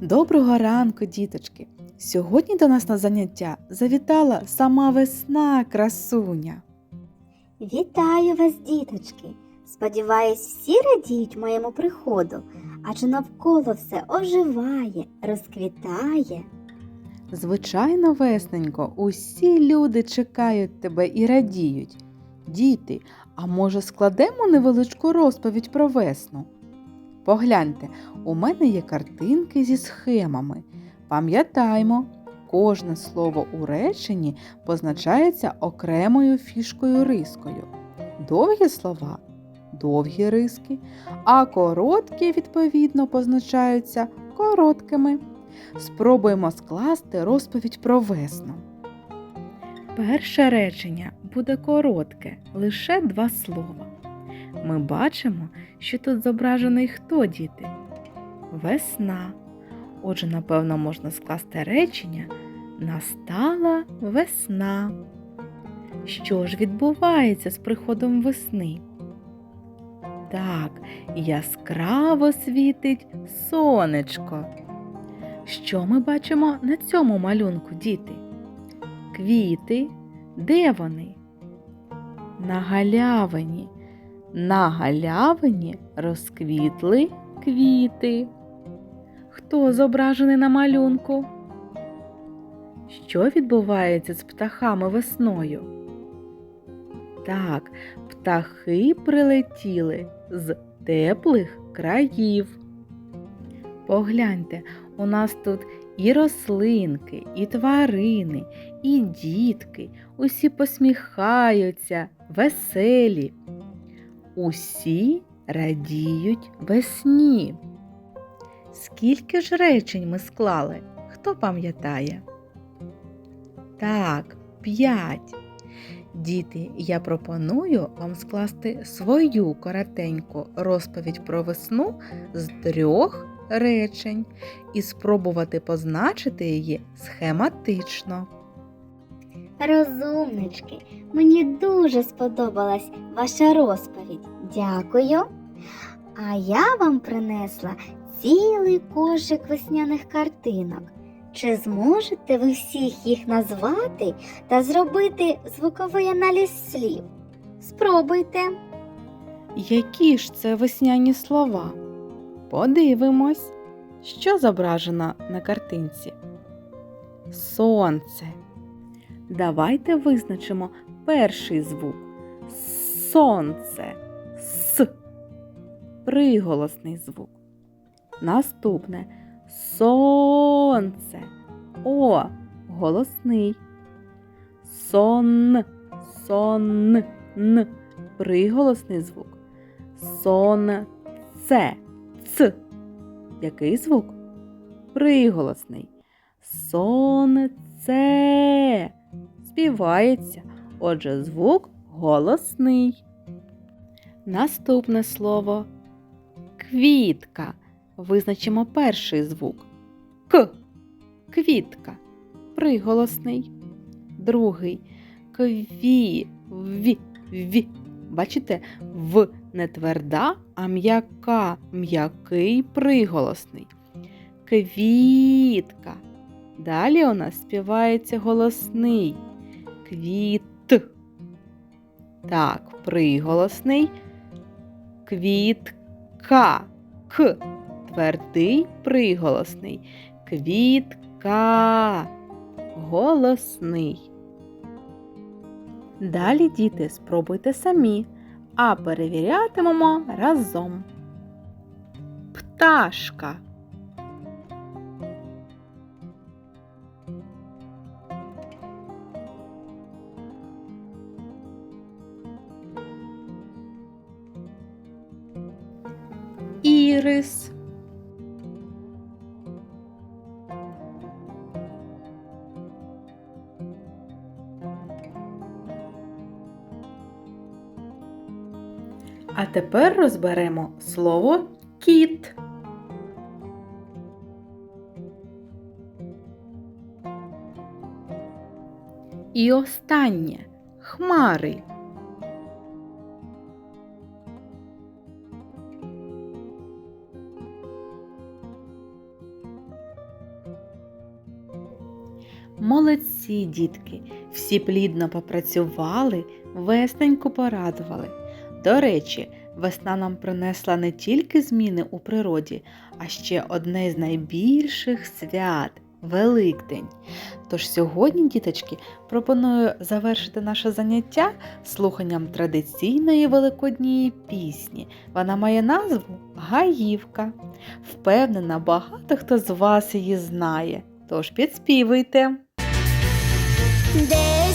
Доброго ранку, діточки! Сьогодні до нас на заняття завітала сама весна красуня. Вітаю вас, діточки! Сподіваюсь, всі радіють моєму приходу, адже навколо все оживає, розквітає. Звичайно, весненько, усі люди чекають тебе і радіють. Діти, а може складемо невеличку розповідь про весну? Погляньте, у мене є картинки зі схемами. Пам'ятаймо, кожне слово у реченні позначається окремою фішкою рискою. Довгі слова довгі риски, а короткі, відповідно, позначаються короткими. Спробуємо скласти розповідь про весну. Перше речення буде коротке, лише два слова. Ми бачимо, що тут зображений хто діти? Весна. Отже, напевно, можна скласти речення Настала весна. Що ж відбувається з приходом весни? Так, яскраво світить сонечко. Що ми бачимо на цьому малюнку, діти? Квіти. Де вони? На галявині. На галявині розквітли квіти. Хто зображений на малюнку? Що відбувається з птахами весною? Так, птахи прилетіли з теплих країв. Погляньте, у нас тут і рослинки, і тварини, і дітки, усі посміхаються, веселі. Усі радіють весні. Скільки ж речень ми склали? Хто пам'ятає? Так, п'ять. Діти, я пропоную вам скласти свою коротеньку розповідь про весну з трьох речень і спробувати позначити її схематично. Розумнички, мені дуже сподобалась ваша розповідь. Дякую. А я вам принесла цілий кошик весняних картинок. Чи зможете ви всіх їх назвати та зробити звуковий аналіз слів? Спробуйте. Які ж це весняні слова? Подивимось, що зображено на картинці. Сонце. Давайте визначимо перший звук. Сонце. С. Приголосний звук. Наступне сонце. О. Голосний. Сон. Сон. Н. Приголосний звук. Сонце. Ц. Який звук? Приголосний. Сонце. Співається. Отже, звук голосний. Наступне слово квітка. Визначимо перший звук. К. Квітка. Приголосний. Другий. Кві. Ві. Ві. Бачите, в не тверда, а м'яка, м'який приголосний. Квітка. Далі у нас співається голосний. Квіт. Так, приголосний. Квітка. К. Твердий приголосний. Квітка. Голосний. Далі, діти, спробуйте самі, а перевірятимемо разом. Пташка. Ірис. А тепер розберемо слово кіт. І останнє хмари. Молодці, дітки, всі плідно попрацювали, весненько порадували. До речі, весна нам принесла не тільки зміни у природі, а ще одне з найбільших свят Великдень. Тож сьогодні, діточки, пропоную завершити наше заняття слуханням традиційної великодньої пісні. Вона має назву Гаївка. Впевнена, багато хто з вас її знає. Тож підспівуйте. Де